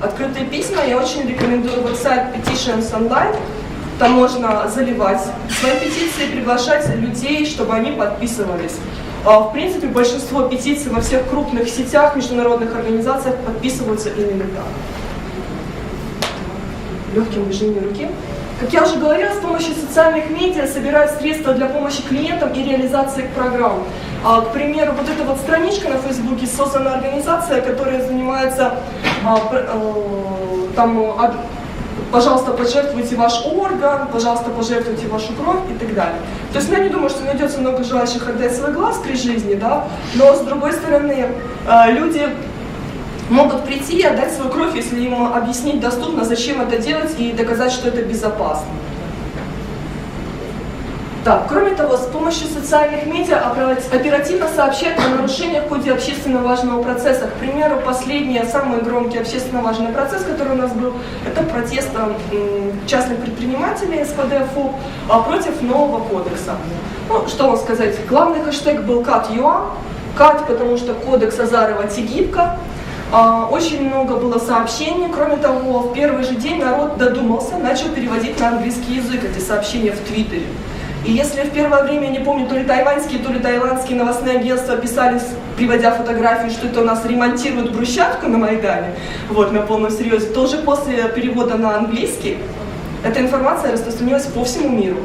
открытые письма, я очень рекомендую веб-сайт Petitions Online. Там можно заливать свои петиции, приглашать людей, чтобы они подписывались. А, В принципе, большинство петиций во всех крупных сетях, международных организациях подписываются именно так. Легким движением руки. Как я уже говорила, с помощью социальных медиа собирают средства для помощи клиентам и реализации программ. А, К примеру, вот эта вот страничка на Фейсбуке создана организация, которая занимается а, э, там, пожалуйста, пожертвуйте ваш орган, пожалуйста, пожертвуйте вашу кровь и так далее. То есть ну, я не думаю, что найдется много желающих отдать свой глаз при жизни, да, но с другой стороны, э, люди могут прийти и отдать свою кровь, если им объяснить доступно, зачем это делать и доказать, что это безопасно. Так, кроме того, с помощью социальных медиа опера- оперативно сообщают о нарушениях в ходе общественно важного процесса. К примеру, последний, самый громкий общественно важный процесс, который у нас был, это протест частных предпринимателей СПД ФУП а, против нового кодекса. Ну, что вам сказать, главный хэштег был КАТ.ЮА, КАТ, потому что кодекс Азарова Тигибко, а, Очень много было сообщений. Кроме того, в первый же день народ додумался, начал переводить на английский язык эти сообщения в Твиттере. И если в первое время, я не помню, то ли тайваньские, то ли таиландские новостные агентства писали, приводя фотографии, что это у нас ремонтируют брусчатку на Майдане, вот, на полном серьезе, то уже после перевода на английский эта информация распространилась по всему миру.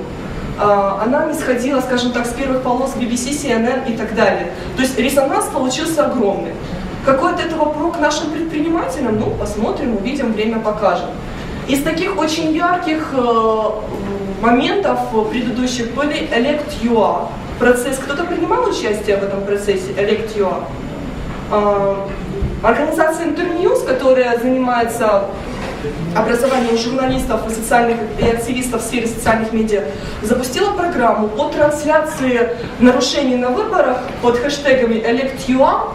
А, Она не сходила, скажем так, с первых полос BBC, CNN и так далее. То есть резонанс получился огромный. Какой от этого прок нашим предпринимателям? Ну, посмотрим, увидим, время покажет. Из таких очень ярких э, моментов предыдущих были Elect.ua. Процесс. Кто-то принимал участие в этом процессе Elect.ua? А, Организация Интерньюз, которая занимается образованием журналистов и социальных и активистов в сфере социальных медиа, запустила программу по трансляции нарушений на выборах под хэштегами Elect.ua,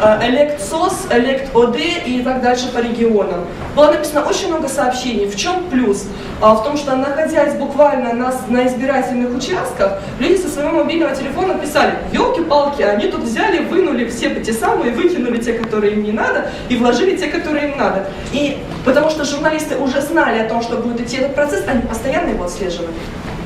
ElectSOS, ElectOD и так дальше по регионам. Было написано очень много сообщений. В чем плюс? А, В том, что находясь буквально на, на избирательных участках, люди со своего мобильного телефона писали, елки-палки, они тут взяли, вынули все эти самые, выкинули те, которые им не надо, и вложили те, которые им надо. И потому что журналисты уже знали о том, что будет идти этот процесс, они постоянно его отслеживали.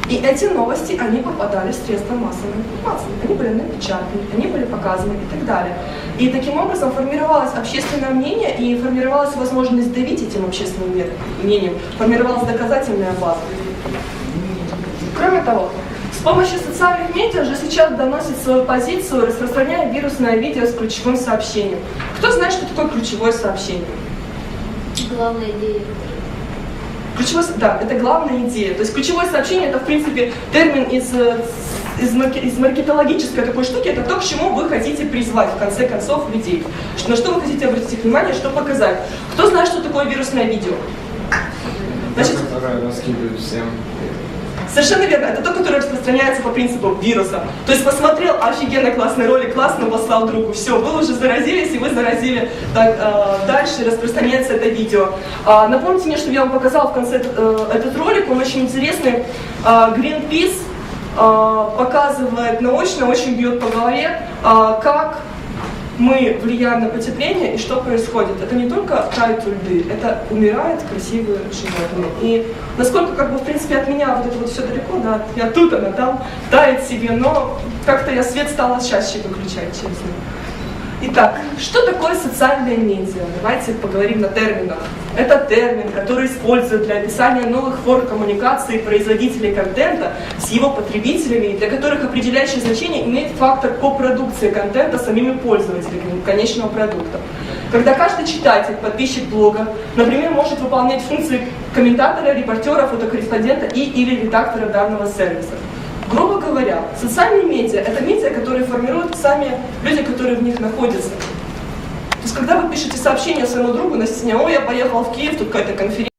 И эти новости, они попадали в средства массовой информации. Они были напечатаны, они были показаны и так далее. И таким образом формировалось общественное мнение и формировалась возможность давить этим общественным мнением, формировалась доказательная база. Кроме того, с помощью социальных медиа уже сейчас доносит свою позицию, распространяя вирусное видео с ключевым сообщением. Кто знает, что такое ключевое сообщение? Главная идея. Ключевое, да, это главная идея. То есть ключевое сообщение это в принципе термин из, из, марке- из маркетологической такой штуки, это то, к чему вы хотите призвать в конце концов людей. На что вы хотите обратить их внимание, что показать. Кто знает, что такое вирусное видео? Значит, Которая раскидывает всем. Совершенно верно. Это то, которое распространяется по принципу вируса. То есть посмотрел офигенно классный ролик, классно послал другу. Все, вы уже заразились, и вы заразили так, э, дальше, распространяется это видео. А, напомните мне, что я вам показала в конце э, этот ролик, он очень интересный. А, Greenpeace а, показывает научно, очень бьет по голове, а, как мы влияем на потепление и что происходит. Это не только тают льды, это умирают красивые животные. И насколько, как бы, в принципе, от меня вот это вот все далеко, да, я тут, она там, тает себе, но как-то я свет стала чаще выключать, честно. Итак, что такое социальные медиа? Давайте поговорим на терминах. Это термин, который используют для описания новых форм коммуникации производителей контента с его потребителями, для которых определяющее значение имеет фактор копродукции контента самими пользователями конечного продукта. Когда каждый читатель, подписчик блога, например, может выполнять функции комментатора, репортера, фотокорреспондента и или редактора данного сервиса. Грубо говоря, социальные медиа – это медиа, которые формируют сами люди, которые в них находятся. То есть, когда вы пишете сообщение своему другу на стене, о, я поехал в Киев, тут какая-то конференция,